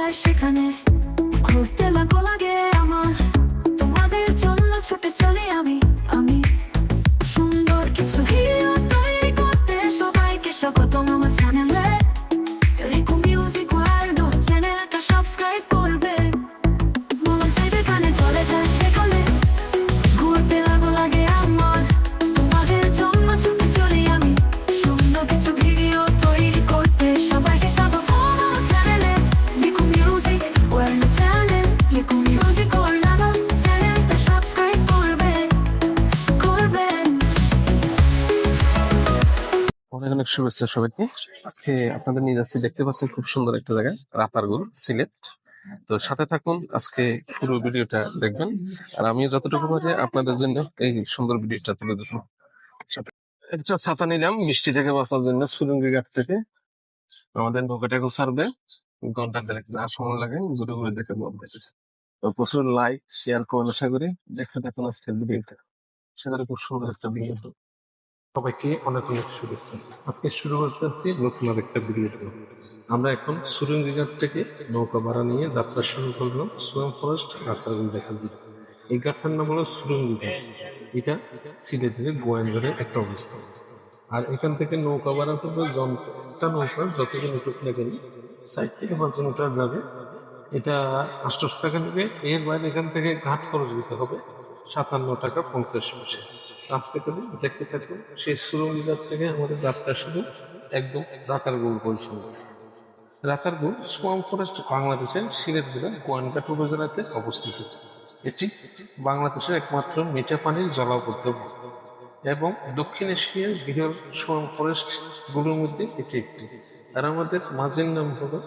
যায় সেখানে ঘুরতে লাগো লাগে অনেক অনেক শুভেচ্ছা সবাইকে। আজকে আপনাদের নিয়ে যাচ্ছি, দেখতে পাচ্ছেন খুব সুন্দর একটা জায়গা, রাতারগুল, সিলেট। তো সাথে থাকুন, আজকে পুরো ভিডিওটা দেখবেন। আর আমিও যতটুকু পারি আপনাদের জন্য এই সুন্দর ভিডিওটা তুলে ধরবো। একটা ছাতা নিলাম বৃষ্টি থেকে বাঁচার জন্য সুরঙ্গি ঘাট থেকে। আমাদের নৌকাটা এখন ছাড়বে, ঘণ্টা দেড়েক যা সময় লাগে, ঘুরে ঘুরে দেখে তো প্রচুর লাইক শেয়ার করুন আশা করি। দেখতে থাকুন আজকের ভিডিওটা। করি খুব সুন্দর একটা ভিডিও সবাইকে অনেক অনেক শুভেচ্ছা। আজকে শুরু করতেছি নতুন আর একটা ভিডিও। আমরা এখন সুরঙ্গিঘাট থেকে নৌকা ভাড়া নিয়ে যাত্রা শুরু করলাম। সুয়াম ফরেস্ট রাস্তাগুলো দেখা যায় এই ঘাটটার নাম হলো সুরঙ্গিঘাট। এটা সিলেটের গোয়েন্দারের একটা অবস্থান আর এখান থেকে নৌকা ভাড়া করবে জনটা নৌকা যতদিন উঠুক না কেন সাইড থেকে পাঁচজন উঠা যাবে। এটা আটশোশো টাকা নেবে। এর বাইরে এখান থেকে ঘাট খরচ দিতে হবে সাতান্ন টাকা পঞ্চাশ পয়সা। আজকে তাহলে দেখতে থাকুন। সেই সুরঙ্গিঘাট থেকে আমাদের যাত্রা শুরু। একদম রাতারগুল পৌঁছানো রাতারগুল সোয়াম ফরেস্ট বাংলাদেশের সিলেট জেলার গোয়ানঘাট উপজেলাতে অবস্থিত। এটি বাংলাদেশের একমাত্র মিঠা পানির জলাবদ্ধ। এবং দক্ষিণ এশিয়ার বৃহৎ সোয়াম ফরেস্টগুলোর মধ্যে এটি একটি। আর আমাদের মাঝের নাম হলো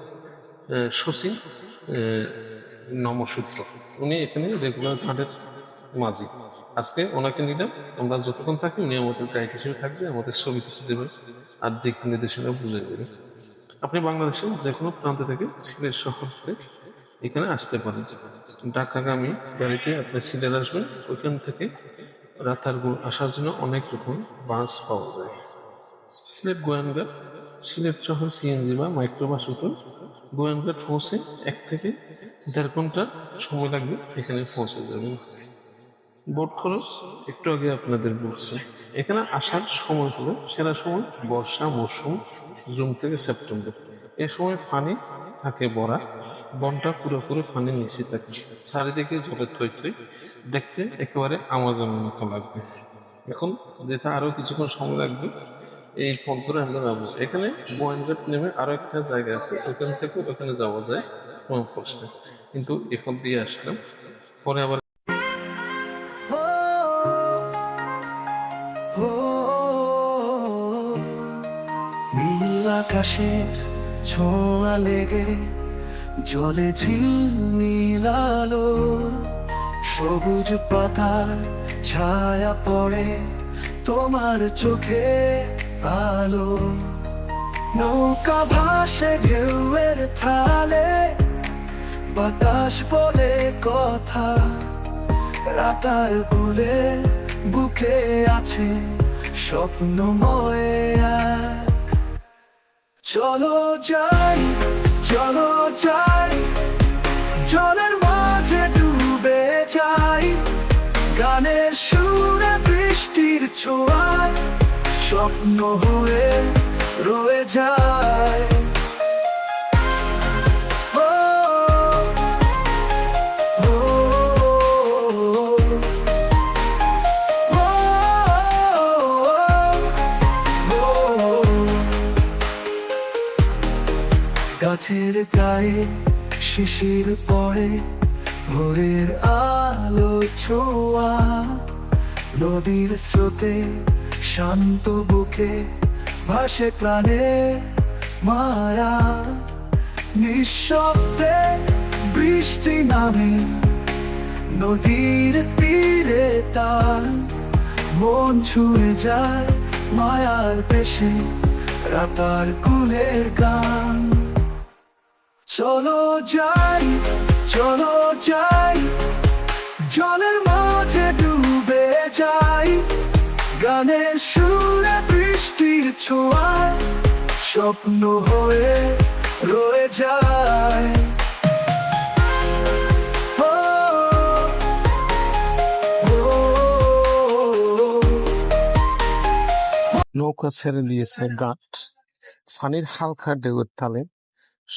শচীন নমসূত্র। উনি এখানে রেগুলার ঘাটের মাঝি আজকে ওনাকে নিলাম। আমরা যতক্ষণ থাকি, উনি আমাদের গাইড হিসেবে থাকবে, আমাদের ছবি কিছু দেবে, আর দিক নির্দেশনা বুঝে দেবে। আপনি বাংলাদেশের যে কোনো প্রান্ত থেকে সিলেট শহর থেকে এখানে আসতে পারেন। ঢাকাগামী গাড়িতে আপনি সিলেট আসবেন। ওইখান থেকে রাতারগুল আসার জন্য অনেক রকম বাস পাওয়া যায়। সিলেট গোয়ানঘাট, সিলেট শহর সিএনজি বা মাইক্রোবাস উঠুন। গোয়ানঘাট পৌঁছে এক থেকে দেড় ঘণ্টা সময় লাগবে এখানে পৌঁছে যাবেন। বোট খরচ একটু আগে আপনাদের বলছি। এখানে আসার সময় হলো সেরা সময় বর্ষা মৌসুম জুন থেকে সেপ্টেম্বর। এ সময় ফানি থাকে ভরা বনটা পুরোপুরি ফানির নিচে থাকে। চারিদিকে জলের থই থই, দেখতে একেবারে আমাজন মতো লাগবে। এখন যেটা আরও কিছুক্ষণ সময় লাগবে, এই ফোন করে আমরা যাব। এখানে গোয়েনঘাট নেমে আরও একটা জায়গা আছে, ওখান থেকে ওখানে যাওয়া যায় ফোন করতে। কিন্তু এই ফোন দিয়ে আসলাম, পরে আবার আকাশের ছোঁয়া লেগে জলে আলো, সবুজ পাতার ছায়া পড়ে তোমার চোখে আলো। নৌকা ভাসে ঢেউয়ের থালে, বাতাস বলে কথা, রাতার গুলে বুকে আছে স্বপ্নময় চলো যাই চলো যাই, জলের মাঝে ডুবে যাই, গানের সুরে বৃষ্টির ছোঁয়ায়, স্বপ্ন হয়ে রয়ে যায়। গাছের গায়ে শিশির পড়ে, ভোরের আলো ছোঁয়া। নদীর স্রোতে শান্ত বুকে ভাসে প্রাণে মায়া। নিঃশব্দে বৃষ্টি নামে নদীর তীরে তার। মন ছুঁয়ে যায় মায়ার পেশে, রাতার কুলের গান। চলো যাই চলো যাই, জলের মাঝে ডুবে যাই। গানের সুরে বৃষ্টির ছোঁয়ায় স্বপ্ন হয়ে রয়ে যায়। নৌকা ছেড়ে দিয়েছে গাট। সানির হালকা ঢেউয়ের তালে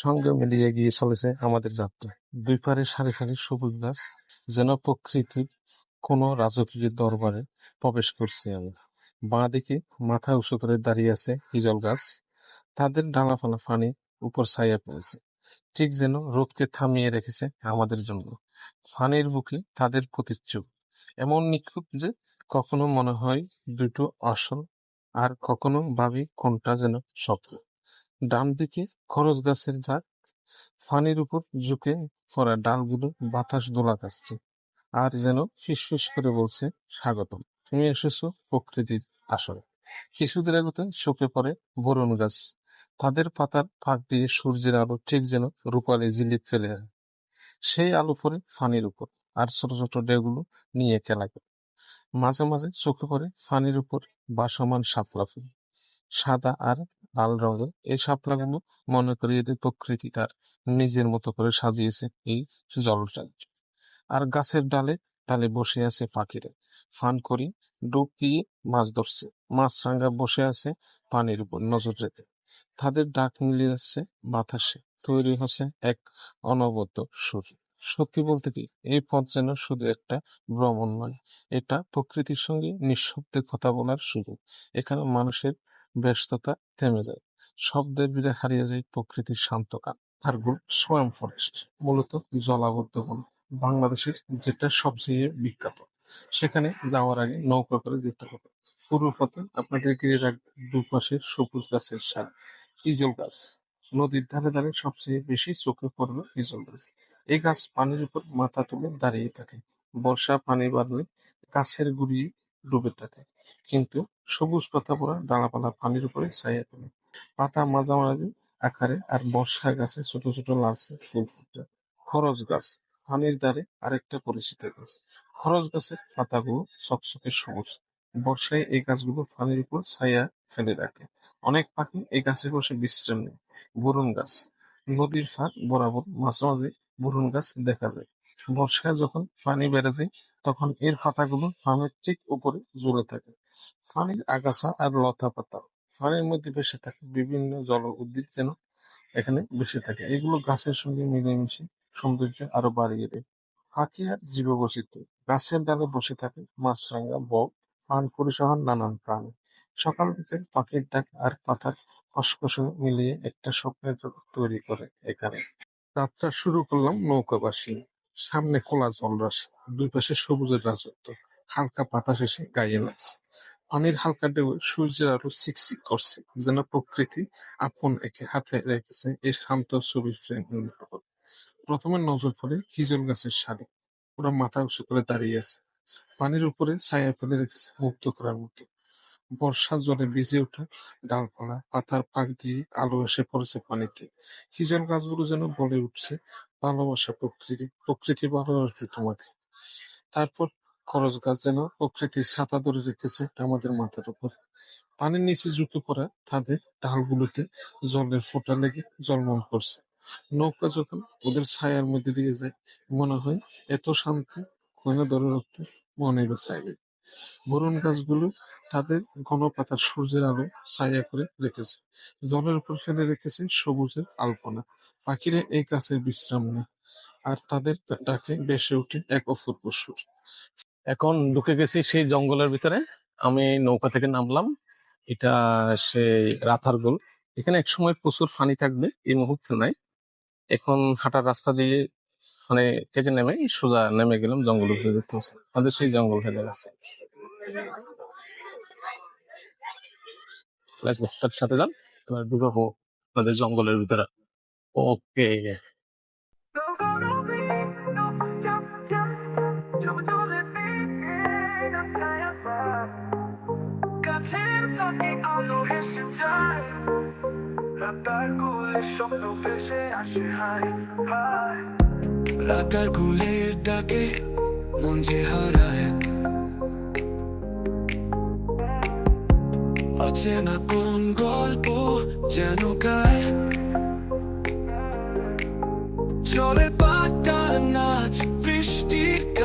সঙ্গে মিলিয়ে গিয়ে চলেছে আমাদের যাত্রা। দুই পারে সারি সারি সবুজ গাছ, যেন প্রকৃতি কোনো রাজকীয় দরবারে প্রবেশ করছি আমরা বাঁ দিকে মাথা উঁচু করে দাঁড়িয়ে আছে হিজল গাছ। তাদের ডালাফালা ফানি উপর ছায়া পেয়েছে ঠিক যেন রোদকে থামিয়ে রেখেছে আমাদের জন্য। ফানির বুকে তাদের প্রতিচ্ছুপ এমন নিখুঁত যে কখনো মনে হয় দুটো আসল আর কখনো ভাবি কোনটা যেন স্বপ্ন। ডান দিকে খরচ গাছের ঝাঁক, ফানির উপর ঝুঁকে পড়া ডালগুলো বাতাস দোলা কাটছে। আর যেন ফিসফিস করে বলছে, স্বাগতম, তুমি এসেছ প্রকৃতির আসরে। কিছুদিন আগতে চোখে পড়ে বরুণ গাছ, তাদের পাতার ফাঁক দিয়ে সূর্যের আলো ঠিক যেন রূপালি জিলিপ ফেলে। সেই আলো পরে ফানির উপর, আর ছোট ছোট ডেগুলো নিয়ে খেলা করে। মাঝে মাঝে চোখে পড়ে ফানির উপর বাসমান শাপলা ফুল, সাদা আর লাল রঙের এই শাপলাগুলো মনে করিয়ে দেয় প্রকৃতি তার নিজের মতো করে সাজিয়েছে এই জলটা আর গাছের ডালে ডালে বসে আছে পাখিরা। ফান করি ডুব দিয়ে মাছ ধরছে। মাছরাঙা বসে আছে পানির উপর নজর রেখে। তাদের ডাক মিলিয়ে যাচ্ছে বাতাসে। তৈরি হচ্ছে এক অনবদ্য সুর। সত্যি বলতে কি, এই পথ যেন শুধু একটা ভ্রমণ নয়, এটা প্রকৃতির সঙ্গে নিঃশব্দে কথা বলার সুযোগ। এখানে মানুষের ব্যস্ততা থেমে যায়। শব্দের বিরে হারিয়ে যায় প্রকৃতির শান্ত কান। থারগুল সোয়াম ফরেস্ট মূলত জলাবদ্ধ বন, বাংলাদেশের যেটা সবচেয়ে বিখ্যাত। সেখানে যাওয়ার আগে নৌকা করে যেতে হবে। পুরো পথে আপনাদের ঘিরে রাখবে দুপাশে সবুজ গাছের সার ইজল গাছ। নদীর ধারে ধারে সবচেয়ে বেশি চোখে পড়বে ইজল গাছ। এই গাছ পানির উপর মাথা তুলে দাঁড়িয়ে থাকে। বর্ষা পানি বাড়লে গাছের গুড়ি ডুবে থাকে। কিন্তু সবুজ পাতা পড়া ডালাপালা পানির উপরে ছায়া তোলে। পাতা মাঝামাঝি আকারে আর বর্ষা গাছে ছোট ছোট লালচে ফুল ফুটে। খরচ গাছ, পানির ধারে আরেকটা পরিচিত গাছ। খরচ গাছের পাতাগুলো চকচকে সবুজ। বর্ষায় এই গাছগুলো পানির উপর ছায়া ফেলে রাখে। অনেক পাখি এই গাছে বসে বিশ্রাম নেয়। বরুণ গাছ, নদীর ফাঁক বরাবর মাঝে মাঝে বরুণ গাছ দেখা যায়। বর্ষায় যখন পানি বেড়ে যায় তখন এর পাতাগুলো ফার্মের ঠিক উপরে ঝুলে থাকে। ফানির আগাছা আর লতা পাতা ফানির মধ্যে বেশি থাকে বিভিন্ন জল উদ্ভিদ যেন এখানে বেশি থাকে। এগুলো গাছের সঙ্গে মিলেমিশে সৌন্দর্য আরও বাড়িয়ে দেয়। ফাঁকি আর জীববৈচিত্র্য গাছের ডালে বসে থাকে মাছরাঙা, বক, ফান পরিসহ নানান প্রাণী। সকাল থেকে পাখির ডাক আর পাতার খসখসে মিলিয়ে একটা স্বপ্নের জগৎ তৈরি করে এখানে। যাত্রা শুরু করলাম নৌকাবাসী। সামনে খোলা জলরাশি দুই পাশে সবুজের রাজত্ব, হালকা বাতাস এসে গায়ে লাগছে পানির হালকা ঢেউ সূর্যের আলো চিকচিক করছে, যেন প্রকৃতি আপন একে হাতে রেখেছে এই শান্ত ছবি প্রথমে নজর পড়ে হিজল গাছের শাড়ি, ওরা মাথা উঁচু করে দাঁড়িয়ে আছে। পানির উপরে ছায়া ফেলে রেখেছে মুক্ত করার মতো। বর্ষার জলে ভিজে ওঠা ডালপালা, পাতার ফাঁক দিয়ে আলো এসে পড়েছে পানিতে। হিজল গাছগুলো যেন বলে উঠছে ভালোবাসা, প্রকৃতি প্রকৃতি ভালোবাসবে তোমাকে। তারপর খরচ গাছ যেন প্রকৃতির ছাতা ধরে রেখেছে আমাদের মাথার উপর। পানির নিচে ঝুঁকে পড়া তাদের ডালগুলোতে জলের ফোঁটা লেগে জলমল করছে। নৌকা যখন ওদের ছায়ার মধ্যে দিয়ে যায়, মনে হয় এত শান্তি, কোনে ধরে রাখতে মনেরও চাইবে বরুণ গাছগুলো তাদের ঘন পাতার সূর্যের আলো ছায়া করে রেখেছে। জলের উপর ফেলে রেখেছে সবুজের আলপনা। পাখিরা এই গাছের বিশ্রাম নেয় আর তাদের ডাকে বেসে ওঠে এক অপূর্ব সুর। এখন ঢুকে গেছি সেই জঙ্গলের ভিতরে। আমি নৌকা থেকে নামলাম। এটা সেই রাথারগোল এখানে এক সময় প্রচুর ফানি থাকবে, এই মুহূর্তে নাই। এখন হাঁটার রাস্তা দিয়ে মানে থেকে নেমে সোজা নেমে গেলাম জঙ্গলের ভিতরে দেখতে পাচ্ছি। আমাদের সেই জঙ্গল Let's go, সাথে যান। এবার আমাদের জঙ্গলের ভিতরে। ওকে রাতার গুলে স্বপ্ন ভেসে আসে হায় হায়। রাতার গুলের ডাকে মন যে হারায়। অচেনা কোন গল্প যেন গায়? চলে পাতার নাচ, বৃষ্টির